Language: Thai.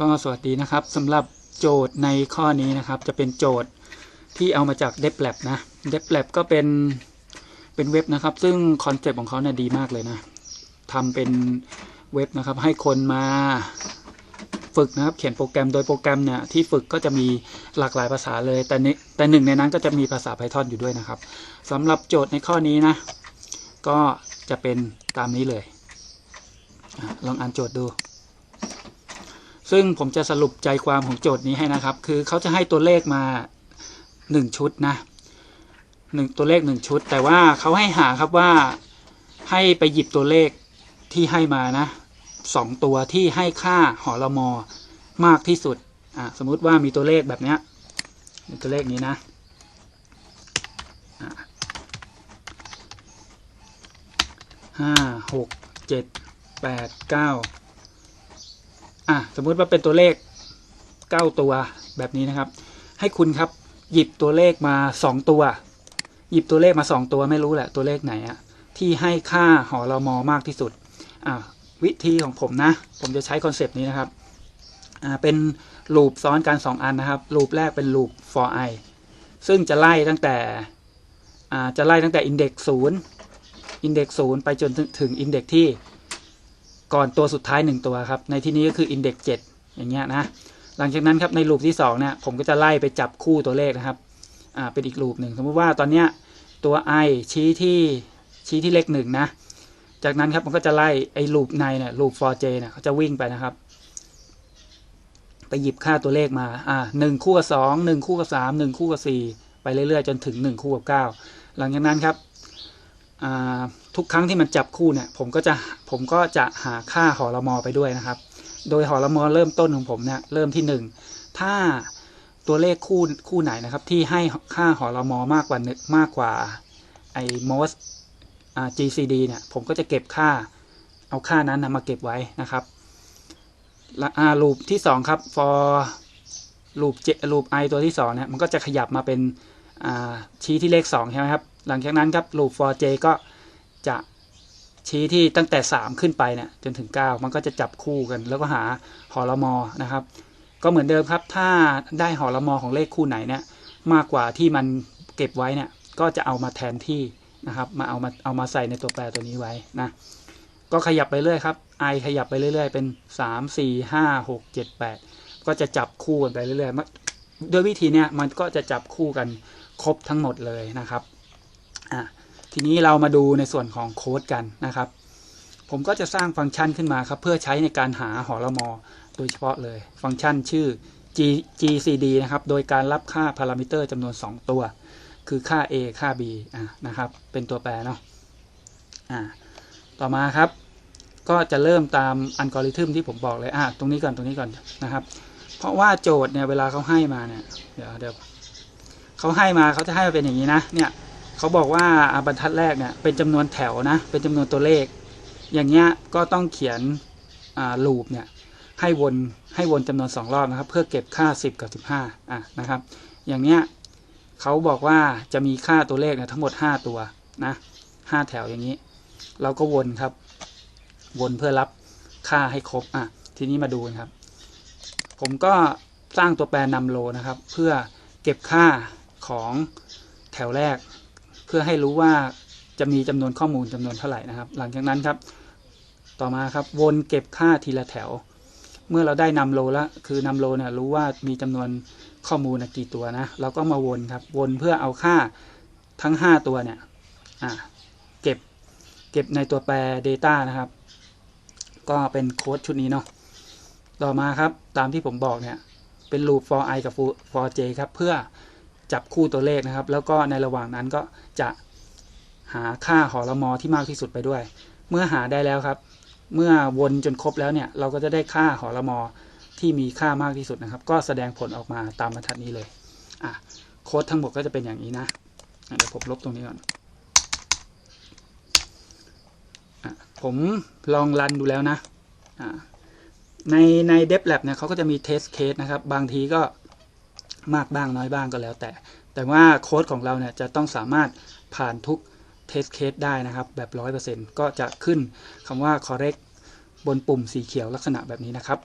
ก็สวัสดีนะครับสำหรับโจทย์ในข้อนี้นะครับ จะเป็นโจทย์ที่เอามาจาก d e p l a b นะ d e p l a b ก็เป็นเป็นเว็บนะครับ ซึ่งคอนเซปต์ของเขาเนี่ยดีมากเลยนะทำเป็นเว็บนะครับ ให้คนมาฝึกนะครับ เขียนโปรแกรมโดยโปรแกรมเนี่ยที่ฝึกก็จะมีหลากหลายภาษาเลย แต่ในแต่หนึ่งในนั้นก็จะมีภาษา Python อยู่ด้วยนะครับสำหรับโจทย์ในข้อนี้นะ ก็จะเป็นตามนี้เลยอลองอ่านโจทย์ดู ซึ่งผมจะสรุปใจความของโจทย์นี้ให้นะครับ คือเขาจะให้ตัวเลขมาหนึ่งชุดนะหนึ่งตัวเลขหนึ่งชุด แต่ว่าเขาให้หาครับว่าให้ไปหยิบตัวเลขที่ให้มานะสองตัวที่ให้ค่าหอรมอมากที่สุดอะสมมุติว่ามีตัวเลขแบบเนี้ยตัวเลขนี้นะห้าหกเจ็ดแปดเก้า อะสมมุติว่าเป็นตัวเลข 9 ตัวแบบนี้นะครับ ให้คุณครับ หยิบตัวเลขมา 2 ตัว หยิบตัวเลขมา 2 ตัวไม่รู้แหละตัวเลขไหนอะที่ให้ค่าหอรมอมากที่สุดอะวิธีของผมนะ ผมจะใช้คอนเซปต์นี้นะครับอ่าเป็นลูปซ้อนกัน 2 อันนะครับลูปแรกเป็นลูป for i ซึ่งจะไล่ตั้งแต่อ่าจะไล่ตั้งแต่ index 0 index 0 ไปจนถึง index ที่ ก่อนตัวสุดท้าย 1 ตัวครับ ในที่นี้ก็คือ index 7 อย่างเงี้ยนะ หลังจากนั้นครับในลูปที่2เนี่ยผมก็จะไล่ไปจับคู่ตัวเลขนะครับ อ่า เป็นอีกลูปหนึ่งสมมติว่าตอนเนี้ยตัว i ชี้ที่ชี้ที่เลขหนึ่งนะ จากนั้นครับมันก็จะไล่ไอ้ลูปในเนี่ยลูป for j เนี่ยเขาจะวิ่งไปนะครับ ไปหยิบค่าตัวเลขมา อ่าหนึ่งคู่กับสองหนึ่งคู่กับสามหนึ่งคู่กับสี่ไปเรื่อยๆ จนถึงหนึ่งคู่กับเก้าหลังจากนั้นครับ ทุกครั้งที่มันจับคู่เนี่ยผมก็จะผมก็จะหาค่าหอรมอไปด้วยนะครับ โดยหอรมอเริ่มต้นของผมเนี่ยเริ่มที่ 1 ถ้าตัวเลขคู่คู่ไหนนะครับที่ให้ค่าหอรมอมากกว่ามากกว่าไอ้ most GCD เนี่ยผมก็จะเก็บค่าเอาค่านั้นนะมาเก็บไว้นะครับล,ลูปที่ 2 ครับ for ลูปเจลูป i ตัวที่2เนี่ยมันก็จะขยับมาเป็น ชี้ที่เลข 2 ใช่ไหมครับ หลังจากนั้นครับลูป for j ก็จะชี้ที่ตั้งแต่ 3 ขึ้นไปเนี่ยจนถึง 9 มันก็จะจับคู่กัน แล้วก็หาหอรมอนะครับ ก็เหมือนเดิมครับ ถ้าได้หอรมอของเลขคู่ไหนเนี่ยมากกว่าที่มันเก็บไว้เนี่ยก็จะเอามาแทนที่นะครับ มาเอามาเอามาใส่ในตัวแปรตัวนี้ไว้นะก็ขยับไปเรื่อยครับ i ขยับไปเรื่อย ๆ เป็น 3 4 5 6 7 8 ก็จะจับคู่กันไปเรื่อยๆ ด้วยวิธีเนี้ยมันก็จะจับคู่กันครบทั้งหมดเลยนะครับอะทีนี้เรามาดูในส่วนของโค้ดกันนะครับ ผมก็จะสร้างฟังก์ชันขึ้นมาครับ เพื่อใช้ในการหาหอรมอ โดยเฉพาะเลย ฟังก์ชันชื่อ G GCD นะครับ โดยการรับค่าพารามิเตอร์จำนวน 2 ตัว คือค่า A ค่า B อะนะครับ เป็นตัวแปรเนาะอ่าต่อมาครับ ก็จะเริ่มตามอัลกอริทึมที่ผมบอกเลยอะตรงนี้ก่อนตรงนี้ก่อนนะครับ เพราะว่าโจทย์เนี่ยเวลาเขาให้มาเนี่ยเดี๋ยวเดี๋ยวเขาให้มาเขาจะให้มาเป็นอย่างนี้นะเนี่ยเขาบอกว่าบรรทัดแรกเนี่ยเป็นจำนวนแถวนะเป็นจำนวนตัวเลข อย่างเงี้ยก็ต้องเขียนลูปเนี่ยให้วนให้วนจำนวน 2 รอบนะครับ เพื่อเก็บค่า 10 กับ 15อะนะครับ อย่างเนี้ยเขาบอกว่าจะมีค่าตัวเลขเนี่ยทั้งหมด 5 ตัวนะ5แถวอย่างนี้ เราก็วนครับ วนเพื่อรับค่าให้ครบอะทีนี้มาดูกันครับ ผมก็สร้างตัวแปรนำโลนะครับ เพื่อเก็บค่าของแถวแรก เพื่อให้รู้ว่าจะมีจำนวนข้อมูลจำนวนเท่าไหร่นะครับ หลังจากนั้นครับ ต่อมาครับวนเก็บค่าทีละแถว เมื่อเราได้นำโลแล้วคือนำโลเนี่ยรู้ว่ามีจำนวนข้อมูลกี่ตัวนะเราก็มาวนครับ วนเพื่อเอาค่าทั้ง 5 ตัวเนี่ยเก็บเก็บในตัวแปร Data นะครับ ก็เป็นโค้ดชุดนี้เนาะ ต่อมาครับตามที่ผมบอกเนี่ยเป็น loop for i กับ for j ครับเพื่อจับคู่ตัวเลขนะครับ แล้วก็ในระหว่างนั้นก็จะหาค่าหอรมอที่มากที่สุดไปด้วย เมื่อหาได้แล้วครับ เมื่อวนจนครบแล้วเนี่ยเราก็จะได้ค่าหอรมอที่มีค่ามากที่สุดนะครับ ก็แสดงผลออกมาตามบรรทัดนี้เลยอะโค้ดทั้งหมดก็จะเป็นอย่างนี้นะเดี๋ยวผมลบตรงนี้ก่อนอผมลองรันดูแล้วนะอ่า ในในเดฟแลบเนี่ยเขาก็จะมีเทสเคสนะครับ บางทีก็มากบ้างน้อยบ้างก็แล้วแต่ แต่ว่าโค้ดของเราเนี่ยจะต้องสามารถผ่านทุกเทสเคสได้นะครับ แบบ 100%ก็จะขึ้นคำว่า correct บนปุ่มสีเขียวลักษณะแบบนี้นะครับ